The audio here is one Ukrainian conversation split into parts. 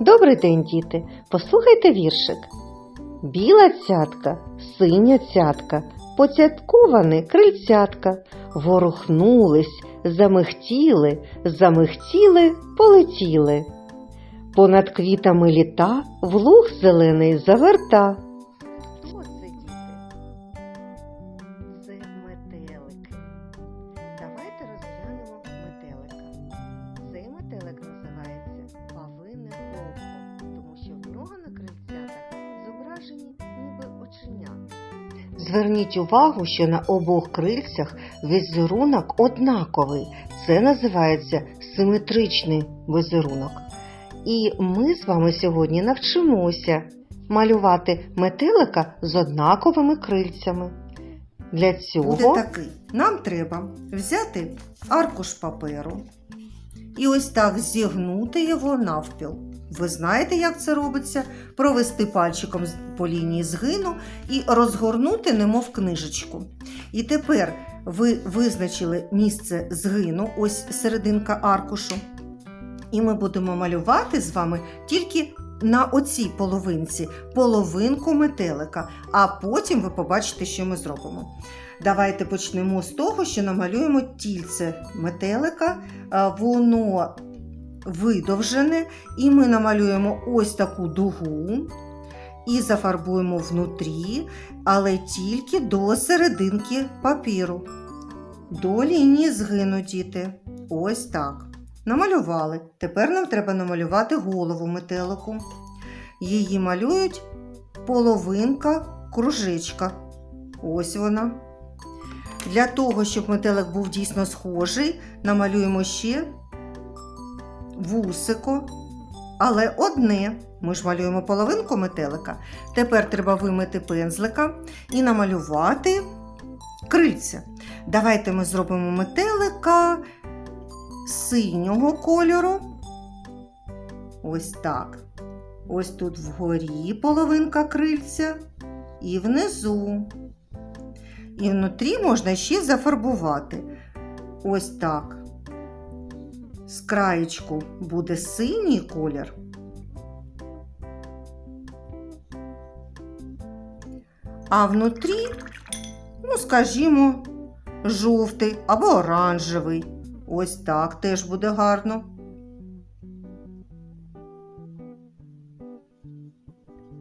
Добрий день, діти. Послухайте віршик. Біла цятка, синя цятка, поцятковані крильцятка, ворухнулись, замихтіли, замихтіли, полетіли. Понад квітами літа в луг зелений заверта. Зверніть увагу, що на обох крильцях візерунок однаковий. Це називається симетричний візерунок. І ми з вами сьогодні навчимося малювати метелика з однаковими крильцями. Для цього буде такий. Нам треба взяти аркуш паперу і ось так зігнути його навпіл. Ви знаєте, як це робиться? Провести пальчиком по лінії згину і розгорнути, немов книжечку. І тепер ви визначили місце згину, ось серединка аркушу. І ми будемо малювати з вами тільки на оцій половинці половинку метелика, а потім ви побачите, що ми зробимо. Давайте почнемо з того, що намалюємо тільце метелика. Воно видовжене, і ми намалюємо ось таку дугу і зафарбуємо внутрі, але тільки до серединки папіру. До лінії згину, діти. Ось так. Намалювали. Тепер нам треба намалювати голову метелику. Її малюють половинка кружечка. Ось вона. Для того, щоб метелик був дійсно схожий, намалюємо ще вусико, але одне. Ми ж малюємо половинку метелика. Тепер треба вимити пензлика і намалювати крильця. Давайте ми зробимо метелика синього кольору. Ось так. Ось тут вгорі половинка крильця і внизу. І внутрі можна ще зафарбувати. Ось так. З краєчку буде синій колір. А внутрі, ну, скажімо, жовтий або оранжевий. Ось так теж буде гарно.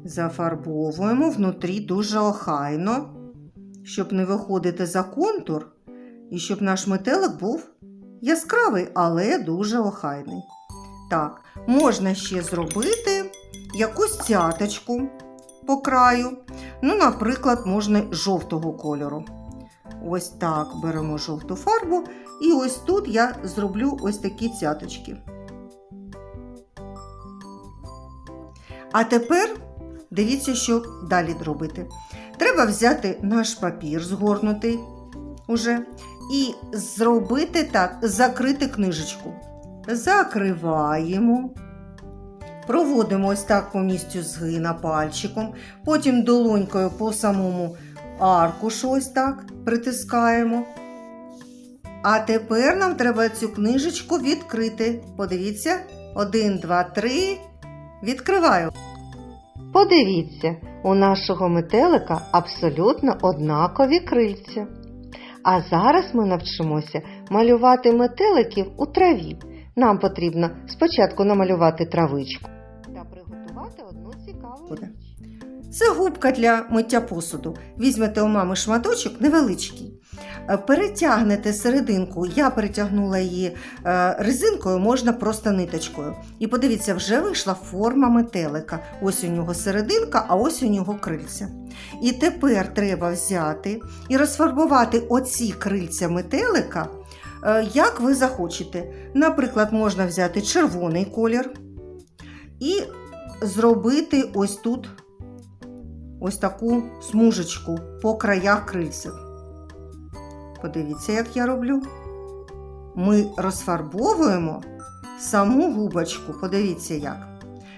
Зафарбовуємо внутрі дуже охайно, щоб не виходити за контур, і щоб наш метелик був яскравий, але дуже охайний. Так, можна ще зробити якусь цяточку по краю. Ну, наприклад, можна жовтого кольору. Ось так беремо жовту фарбу, і ось тут я зроблю ось такі цяточки. А тепер дивіться, що далі робити. Треба взяти наш папір, згорнутий уже, і зробити так, закрити книжечку. Закриваємо. Проводимо ось так по місцю згина пальчиком, потім долонькою по самому аркушу ось так притискаємо. А тепер нам треба цю книжечку відкрити. Подивіться, один, два, три. Відкриваю. Подивіться, у нашого метелика абсолютно однакові крильця. А зараз ми навчимося малювати метеликів у траві. Нам потрібно спочатку намалювати травичку та приготувати одну цікаву річ. Це губка для миття посуду. Візьмете у мами шматочок невеличкий. Е, Перетягнете серединку, я перетягнула її е, резинкою, можна просто ниточкою. І подивіться, вже вийшла форма метелика. Ось у нього серединка, а ось у нього крильця. І тепер треба взяти і розфарбувати оці крильця метелика, е, як ви захочете. Наприклад, можна взяти червоний колір і зробити ось тут ось таку смужечку по краях крильців. Подивіться, як я роблю. Ми розфарбовуємо саму губочку. Подивіться як.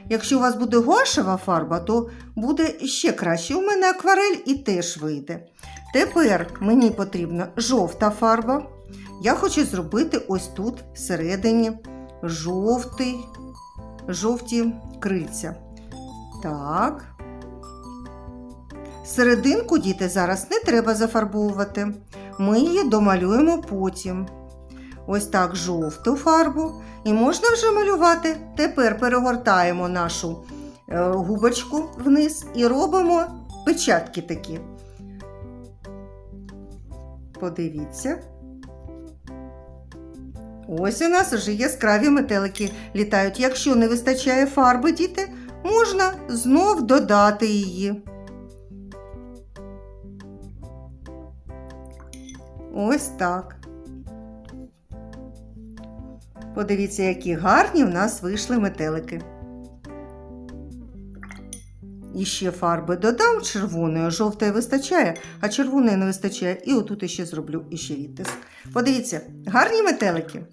Якщо у вас буде гуашева фарба, то буде ще краще. У мене акварель і теж вийде. Тепер мені потрібна жовта фарба. Я хочу зробити ось тут всередині жовтий жовті крильця. Так. Серединку діти зараз не треба зафарбовувати. Ми її домалюємо потім. Ось так жовту фарбу. І можна вже малювати. Тепер перегортаємо нашу е, губочку вниз і робимо печатки такі. Подивіться. Ось у нас вже яскраві метелики літають. Якщо не вистачає фарби, діти, можна знов додати її. Ось так. Подивіться, які гарні в нас вийшли метелики. І ще фарби додам червоної, жовтої вистачає, а червоної не вистачає. І отут ще зроблю іще відтиск. Подивіться, гарні метелики.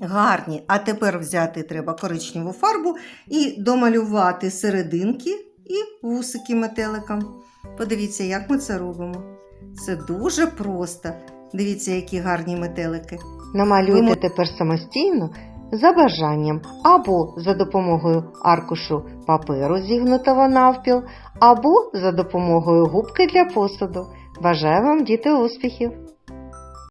Гарні. А тепер взяти треба коричневу фарбу і домалювати серединки і вусики метеликам. Подивіться, як ми це робимо. Це дуже просто. Дивіться, які гарні метелики. Намалюйте Ви тепер самостійно за бажанням або за допомогою аркушу паперу зігнутого навпіл, або за допомогою губки для посуду. Бажаю вам діти успіхів!